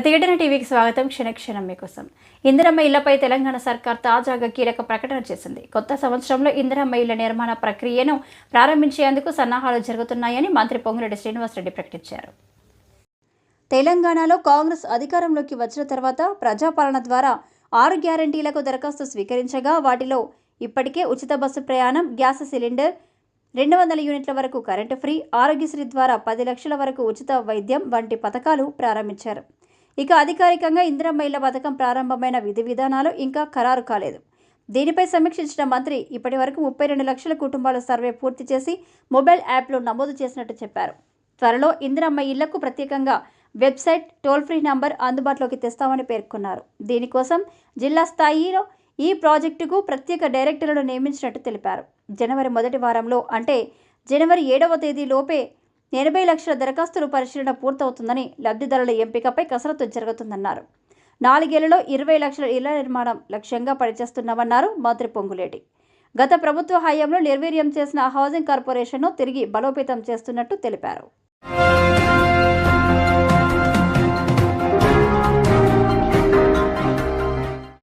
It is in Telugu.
ప్రతిఘటన టీవీకి స్వాగతం క్షణక్షణం మీకోసం. ఇందిరమ్మ ఇళ్ళపై తెలంగాణ సర్కార్ తాజాగా కీలక ప్రకటన చేసింది. కొత్త సంవత్సరంలో ఇందిరమ్మ ఇళ్ళ నిర్మాణ ప్రక్రియను ప్రారంభించేందుకు సన్నాహాలు జరుగుతున్నాయని మంత్రి పొంగిరెడ్డి శ్రీనివాసరెడ్డి ప్రకటించారు. తెలంగాణలో కాంగ్రెస్ అధికారంలోకి వచ్చిన తర్వాత ప్రజాపాలన ద్వారా ఆరు గ్యారంటీలకు దరఖాస్తు స్వీకరించగా వాటిలో ఇప్పటికే ఉచిత బస్సు ప్రయాణం గ్యాస్ సిలిండర్ రెండు వందల యూనిట్ల వరకు కరెంటు ఫ్రీ ఆరోగ్యశ్రీ ద్వారా పది లక్షల వరకు ఉచిత వైద్యం వంటి పథకాలు ప్రారంభించారు. ఇక అధికారికంగా ఇందిరమ్మ ఇళ్ళ పథకం ప్రారంభమైన విధి విధానాలు ఇంకా ఖరారు కాలేదు. దీనిపై సమీక్షించిన మంత్రి ఇప్పటి వరకు ముప్పై రెండు లక్షల కుటుంబాల సర్వే పూర్తి చేసి మొబైల్ యాప్లో నమోదు చేసినట్టు చెప్పారు. త్వరలో ఇందిరమ్మ ఇళ్ళకు ప్రత్యేకంగా వెబ్సైట్ టోల్ ఫ్రీ నంబర్ అందుబాటులోకి తెస్తామని పేర్కొన్నారు. దీనికోసం జిల్లా స్థాయిలో ఈ ప్రాజెక్టుకు ప్రత్యేక డైరెక్టర్లను నియమించినట్టు తెలిపారు. జనవరి మొదటి వారంలో అంటే జనవరి ఏడవ తేదీ లోపే ఎనభై లక్షల దరఖాస్తుల పరిశీలన పూర్తవుతుందని లబ్ధిదారుల ఎంపికపై కసరత్తు జరుగుతుందన్నారు. నాలుగేళ్ళలో ఇరవై లక్షల ఇళ్ళ నిర్మాణం లక్ష్యంగా పనిచేస్తున్నామన్నారు మంత్రి పొంగులేటి. గత ప్రభుత్వ హయాంలో నిర్వీర్యం చేసిన హౌసింగ్ కార్పొరేషన్ను తిరిగి బలోపేతం చేస్తున్నట్టు తెలిపారు.